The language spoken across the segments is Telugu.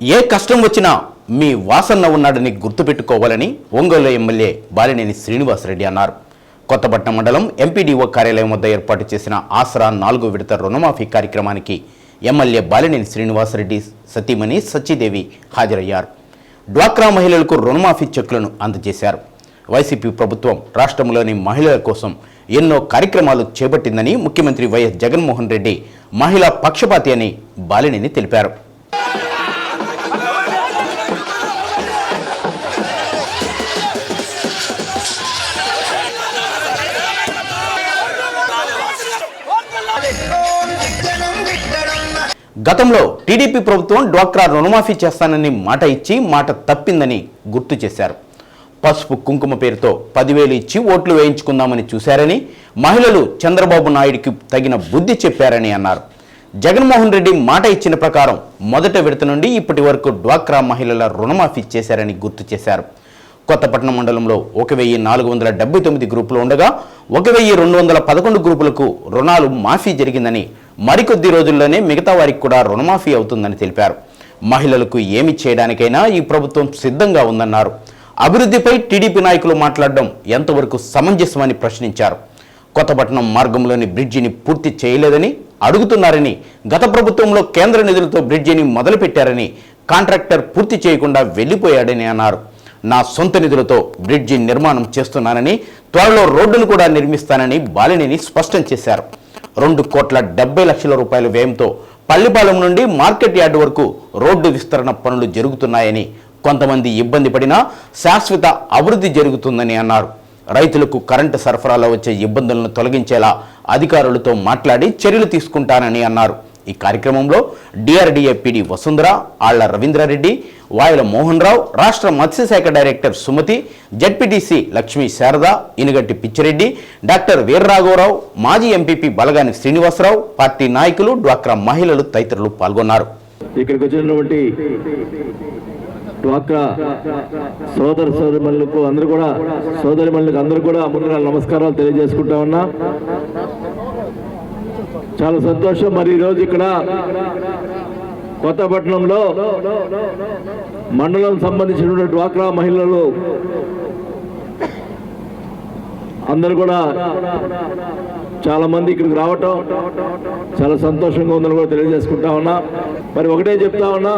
ఏ కష్టం వచ్చినా మీ వాసన్న ఉన్నాడని గుర్తుపెట్టుకోవాలని ఒంగోలు ఎమ్మెల్యే బాలినేని శ్రీనివాసరెడ్డి అన్నారు. కొత్తపట్నం మండలం ఎంపీడీఓ కార్యాలయం వద్ద ఏర్పాటు చేసిన ఆసరా నాలుగో విడత రుణమాఫీ కార్యక్రమానికి ఎమ్మెల్యే బాలినేని శ్రీనివాసరెడ్డి సతీమణి సచ్చిదేవి హాజరయ్యారు. డ్వాక్రా మహిళలకు రుణమాఫీ చెక్కులను అందజేశారు. వైసీపీ ప్రభుత్వం రాష్ట్రంలోని మహిళల కోసం ఎన్నో కార్యక్రమాలు చేపట్టిందని ముఖ్యమంత్రి వైఎస్ జగన్మోహన్ రెడ్డి మహిళా పక్షపాతి అని బాలినేని తెలిపారు. గతంలో టీడీపీ ప్రభుత్వం డ్వాక్రా రుణమాఫీ చేస్తానని మాట ఇచ్చి మాట తప్పిందని గుర్తు చేశారు. పసుపు కుంకుమ పేరుతో పదివేలు ఇచ్చి ఓట్లు వేయించుకుందామని చూశారని మహిళలు చంద్రబాబు నాయుడికి తగిన బుద్ధి చెప్పారని అన్నారు. జగన్మోహన్ రెడ్డి మాట ఇచ్చిన ప్రకారం మొదట విడత నుండి ఇప్పటి వరకు డ్వాక్రా మహిళల రుణమాఫీ చేశారని గుర్తు చేశారు. కొత్తపట్నం మండలంలో ఒక వెయ్యి నాలుగు వందల డెబ్బై తొమ్మిది గ్రూపులు ఉండగా ఒక వెయ్యి రెండు వందల పదకొండు గ్రూపులకు రుణాలు మాఫీ జరిగిందని మరికొద్ది రోజుల్లోనే మిగతా వారికి కూడా రుణమాఫీ అవుతుందని తెలిపారు. మహిళలకు ఏమి చేయడానికైనా ఈ ప్రభుత్వం సిద్ధంగా ఉందన్నారు. అభివృద్ధిపై టీడీపీ నాయకులు మాట్లాడడం ఎంతవరకు సమంజసమని ప్రశ్నించారు. కొత్తపట్నం మార్గంలోని బ్రిడ్జిని పూర్తి చేయలేదని అడుగుతున్నారని గత ప్రభుత్వంలో కేంద్ర నిధులతో బ్రిడ్జిని మొదలుపెట్టారని కాంట్రాక్టర్ పూర్తి చేయకుండా వెళ్ళిపోయాడని అన్నారు. నా సొంత నిధులతో బ్రిడ్జి నిర్మాణం చేస్తున్నానని త్వరలో రోడ్డును కూడా నిర్మిస్తానని బాలినేని స్పష్టం చేశారు. రెండు కోట్ల డెబ్బై లక్షల రూపాయల వ్యయంతో పల్లిపాలెం నుండి మార్కెట్ యార్డు వరకు రోడ్డు విస్తరణ పనులు జరుగుతున్నాయని కొంతమంది ఇబ్బంది పడినా శాశ్వత అభివృద్ధి జరుగుతుందని అన్నారు. రైతులకు కరెంటు సరఫరాలో వచ్చే ఇబ్బందులను తొలగించేలా అధికారులతో మాట్లాడి చర్యలు తీసుకుంటానని అన్నారు. ఈ కార్యక్రమంలో డిఆర్డీఏ పిడి వసుంధర ఆళ్ళ రవీంద్రారెడ్డి వాయుల మోహన్ రావు రాష్ట్ర మత్స్యశాఖ director Sumathi ZPTC Lakshmi Sharada Inugatti Pichireddy doctor వీర్రాఘవరావు మాజీ ఎంపీపీ బలగాని శ్రీనివాసరావు పార్టీ నాయకులు డ్వాక్రా మహిళలు తదితరులు పాల్గొన్నారు. ఇక్కడికి వచ్చినటువంటి డ్వాక్రా సోదర సోదరిమణులకు అందరూ కూడా సోదరిమణులకు అందరూ కూడా ముందుగా నమస్కారాలు తెలియజేసుకుంటా ఉన్నా. చాలా సంతోషం. మరి ఈరోజు ఇక్కడ కొత్తపట్నంలో మండలం సంబంధించినటువంటి డ్వాక్రా మహిళలు అందరూ కూడా చాలా మంది ఇక్కడికి రావటం చాలా సంతోషంగా ఉందని కూడా తెలియజేసుకుంటా ఉన్నా. మరి ఒకటే చెప్తా ఉన్నా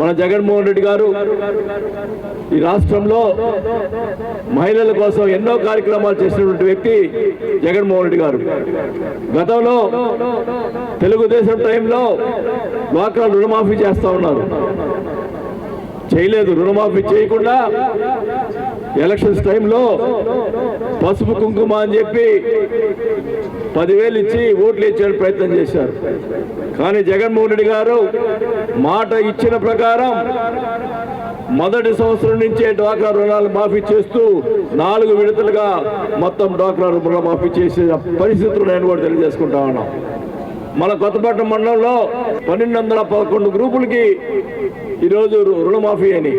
మన జగన్మోహన్ రెడ్డి గారు ఈ రాష్ట్రంలో మహిళల కోసం ఎన్నో కార్యక్రమాలు చేసినటువంటి వ్యక్తి జగన్మోహన్ రెడ్డి గారు. గతంలో తెలుగుదేశం టైంలో డ్వాక్రా రుణమాఫీ చేస్తా ఉన్నారు. చేయలేదు రుణమాఫీ చేయకుండా ఎలక్షన్స్ టైంలో పసుపు కుంకుమ అని చెప్పి పదివేలు ఇచ్చి ఓట్లు ఇచ్చే ప్రయత్నం చేశారు. కానీ జగన్మోహన్ రెడ్డి గారు మాట ఇచ్చిన ప్రకారం మొదటి సంవత్సరం నుంచే డ్వాక్రా రుణాలు మాఫీ చేస్తూ నాలుగు విడతలుగా మొత్తం డ్వాక్రా రుణాలు మాఫీ చేసే పరిస్థితులు నేను కూడా తెలియజేసుకుంటా ఉన్నాం. మన కొత్తపట్నం మండలంలో పన్నెండు వందల పదకొండు గ్రూపులకి ఈరోజు రుణమాఫీ అని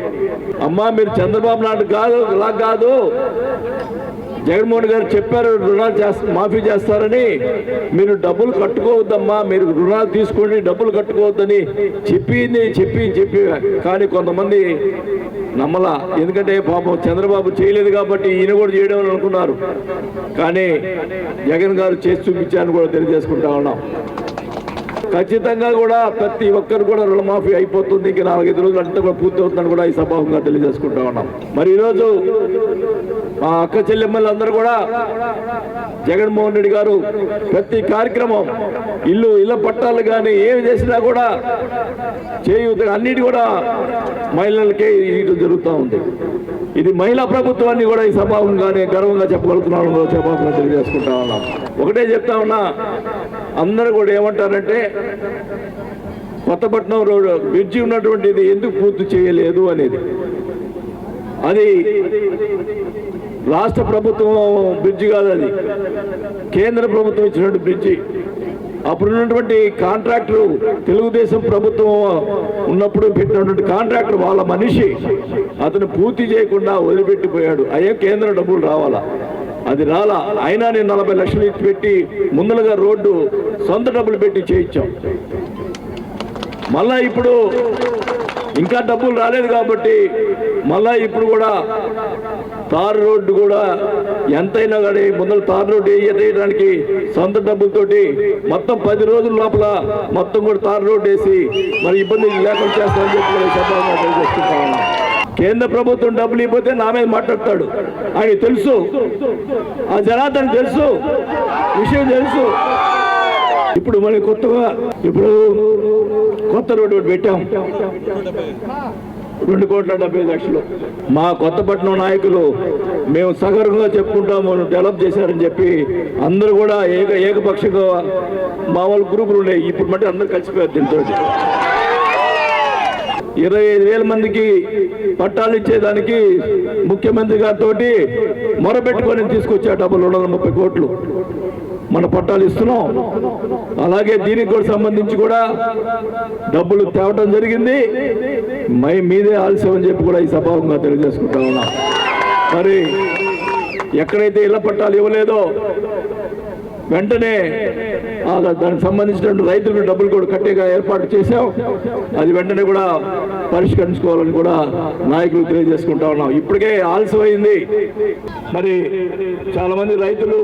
అమ్మా మీరు చంద్రబాబు నాయుడు కాదు ఇలా కాదు. జగన్మోహన్ గారు చెప్పారు రుణాలు చేస్త మాఫీ చేస్తారని. మీరు డబ్బులు కట్టుకోవద్దమ్మా మీరు రుణాలు తీసుకోండి డబ్బులు కట్టుకోవద్దని చెప్పింది చెప్పి చెప్పి. కానీ కొంతమంది నమ్మలా. ఎందుకంటే పాపం చంద్రబాబు చేయలేదు కాబట్టి ఈయన కూడా చేయడం అనుకున్నారు. కానీ జగన్ గారు చేసి చూపించారని కూడా తెలియజేసుకుంటా ఉన్నాం. ఖచ్చితంగా కూడా ప్రతి ఒక్కరు కూడా రుణమాఫీ అయిపోతుంది. ఇంకా నాలుగైదు రోజులు అంతా కూడా పూర్తి అవుతుందని కూడా ఈ సభాముగా తెలియజేసుకుంటా ఉన్నాం. మరి ఈరోజు మా అక్క చెల్లెమ్మలందరూ కూడా జగన్మోహన్ రెడ్డి గారు ప్రతి కార్యక్రమం ఇల్లు ఇళ్ళ పట్టాలు కానీ ఏమి చేసినా కూడా చేయూత అన్నిటి కూడా మహిళలకే ఇటు జరుగుతూ ఉంది. ఇది మహిళా ప్రభుత్వాన్ని కూడా ఈ సభాముగానే గర్వంగా చెప్పగలుగుతున్నాను సభాముగా తెలియజేసుకుంటా ఉన్నాం. ఒకటే చెప్తా ఉన్నా అందరూ కూడా ఏమంటారంటే కొత్తపట్నం రోడ్ బ్రిడ్జి ఉన్నటువంటిది ఎందుకు పూర్తి చేయలేదు అనేది. అది రాష్ట్ర ప్రభుత్వం బ్రిడ్జి కాదు అది. కేంద్ర ప్రభుత్వం ఇచ్చినటువంటి బ్రిడ్జి. అప్పుడు ఉన్నటువంటి కాంట్రాక్టర్ తెలుగుదేశం ప్రభుత్వం ఉన్నప్పుడు పెట్టినటువంటి కాంట్రాక్టర్ వాళ్ళ మనిషి. అతను పూర్తి చేయకుండా వదిలిపెట్టిపోయాడు. అయ్యే కేంద్రం డబ్బులు రావాలా? అది రాలా. అయినా నేను నలభై లక్షలు ఇచ్చి పెట్టి ముందలుగా రోడ్డు సొంత డబ్బులు పెట్టి చేయించాం. మళ్ళా ఇప్పుడు ఇంకా డబ్బులు రాలేదు కాబట్టి మళ్ళా ఇప్పుడు కూడా తార్ రోడ్డు కూడా ఎంతైనా కానీ ముందర తార్ రోడ్డు వేయడానికి సొంత డబ్బులతోటి మొత్తం పది రోజుల లోపల మొత్తం కూడా తార్ రోడ్డు వేసి మరి ఇబ్బంది లేకుండా చేస్తామని చెప్పి కూడా తెలియజేస్తున్నాను కేంద్ర ప్రభుత్వం డబ్బులు ఇవ్వతే నా మీద మాట్లాడతాడు. ఆయన తెలుసు. ఆ జనార్దన్ తెలుసు. విషయం తెలుసు. ఇప్పుడు మళ్ళీ కొత్తగా ఇప్పుడు కొత్త రోడ్డు పెట్టాం. రెండు కోట్ల డెబ్బై లక్షలు. మా కొత్తపట్నం నాయకులు మేము సగర్వంగా చెప్పుకుంటాము డెవలప్ చేశారని చెప్పి అందరూ కూడా ఏక ఏకపక్షంగా మా వాళ్ళ గ్రూపులు ఉన్నాయి ఇప్పుడు మట్టి అందరూ కలిసిపోయారు దీంతో. ఇరవై ఐదు వేల మందికి పట్టాలు ఇచ్చేదానికి ముఖ్యమంత్రి గారితో మొరబెట్టుకొని తీసుకొచ్చే డబ్బులు రెండు వందల ముప్పై కోట్లు. మన పట్టాలు ఇస్తున్నాం. అలాగే దీనికి కూడా సంబంధించి కూడా డబ్బులు తేవటం జరిగింది. మై మీదే ఆలస్యం అని చెప్పి కూడా ఈ సభాముగా తెలియజేసుకుంటా ఉన్నా. మరి ఎక్కడైతే ఇళ్ళ పట్టాలు ఇవ్వలేదో వెంటనే దానికి సంబంధించిన రైతులకు డబ్బులు కూడా కట్టేగా ఏర్పాటు చేశాం. అది వెంటనే కూడా పరిష్కరించుకోవాలని కూడా నాయకులు తెలియజేసుకుంటా ఉన్నాం. ఇప్పటికే ఆలస్యమైంది. మరి చాలా మంది రైతులు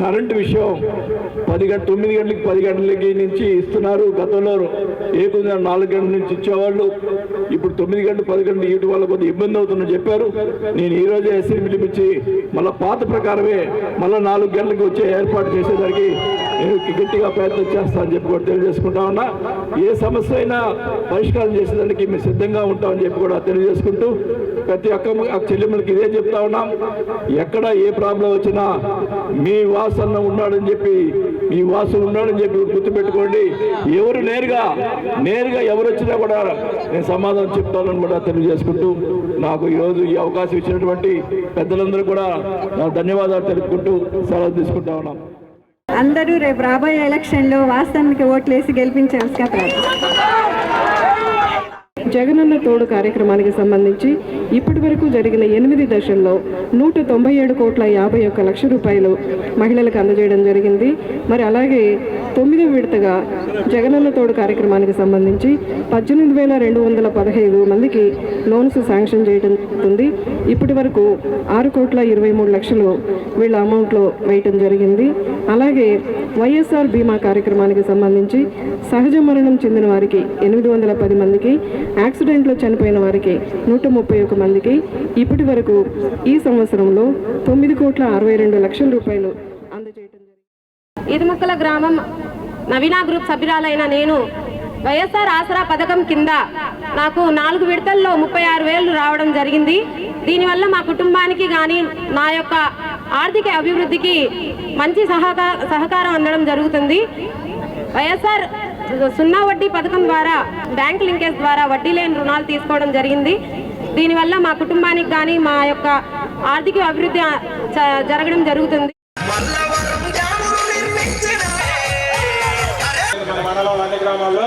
కరెంటు విషయం పది గంట తొమ్మిది గంటలకి పది గంటలకి నుంచి ఇస్తున్నారు గతంలో. ఏ కొంచెం నాలుగు గంటల నుంచి ఇచ్చేవాళ్ళు. ఇప్పుడు తొమ్మిది గంటలు పది గంటలు ఇటు వల్ల కొద్దిగా ఇబ్బంది అవుతుందని చెప్పారు. నేను ఈరోజు రోజే ఎస్సీ పిలిపించి మళ్ళీ పాత ప్రకారమే మళ్ళీ నాలుగు గంటలకు వచ్చే ఏర్పాటు చేసేదానికి నేను గట్టిగా ప్రయత్నం చేస్తానని చెప్పి కూడా తెలియజేసుకుంటా ఉన్నా. ఏ సమస్య అయినా పరిష్కారం చేసేదానికి మేము సిద్ధంగా ఉంటామని చెప్పి కూడా తెలియజేసుకుంటూ ప్రతి ఒక్క చెల్లెమ్మలకి ఇదే చెప్తా ఉన్నాం. ఎక్కడ ఏ ప్రాబ్లం వచ్చినా మీ వాసన్న ఉన్నాడని చెప్పి మీ వాసు ఉన్నాడని చెప్పి గుర్తుపెట్టుకోండి. ఎవరు నేరుగా నేరుగా ఎవరు వచ్చినా కూడా నేను సమాధానం చెప్తానని కూడా తెలియజేసుకుంటూ నాకు ఈరోజు ఈ అవకాశం ఇచ్చినటువంటి పెద్దలందరూ కూడా నా ధన్యవాదాలు తెలుపుకుంటూ సెలవు తీసుకుంటా ఉన్నాం. అందరూ రేపు రాబోయే ఎలక్షన్లో వాస్తవానికి ఓట్లేసి గెలిపించాల్సిగా ప్రార్థన జగనన్న తోడు కార్యక్రమానికి సంబంధించి ఇప్పటి వరకు జరిగిన ఎనిమిది దశల్లో నూట తొంభై ఏడు కోట్ల యాభై ఒక్క లక్ష రూపాయలు మహిళలకు అందజేయడం జరిగింది. మరి అలాగే తొమ్మిదవ విడతగా జగనన్న తోడు కార్యక్రమానికి సంబంధించి పద్దెనిమిది వేల రెండు వందల పదహైదు మందికి లోన్స్ శాంక్షన్ చేయడం జరుగుతుంది. ఇప్పటి వరకు ఆరు కోట్ల ఇరవై మూడు లక్షలు వీళ్ళ అమౌంట్లో వేయటం జరిగింది. అలాగే వైఎస్ఆర్ బీమా కార్యక్రమానికి సంబంధించి సహజ మరణం చెందిన వారికి ఎనిమిది వందల పది మందికి యాక్సిడెంట్లో చనిపోయిన వారికి నూట ముప్పై ఒక మందికి ఇప్పటి వరకు ఈ సంవత్సరంలో తొమ్మిది కోట్ల అరవై రెండు లక్షల రూపాయలు అందజేయటం ఈదుముక్కల గ్రామం నవీనా గ్రూప్ సభ్యురాలైన నేను వైఎస్ఆర్ ఆసరా పథకం కింద నాకు నాలుగు విడతల్లో ముప్పై ఆరు వేలు రావడం జరిగింది. దీనివల్ల మా కుటుంబానికి కానీ నా యొక్క ఆర్థిక అభివృద్ధికి మంచి సహకారం అందడం జరుగుతుంది. వైఎస్ఆర్ సున్నా వడ్డీ పథకం ద్వారా బ్యాంక్ లింకేజ్ ద్వారా వడ్డీ లేని రుణాలు తీసుకోవడం జరిగింది. దీనివల్ల మా కుటుంబానికి కానీ మా యొక్క ఆర్థిక అభివృద్ధి జరగడం జరుగుతుంది. మండలం అన్ని గ్రామాల్లో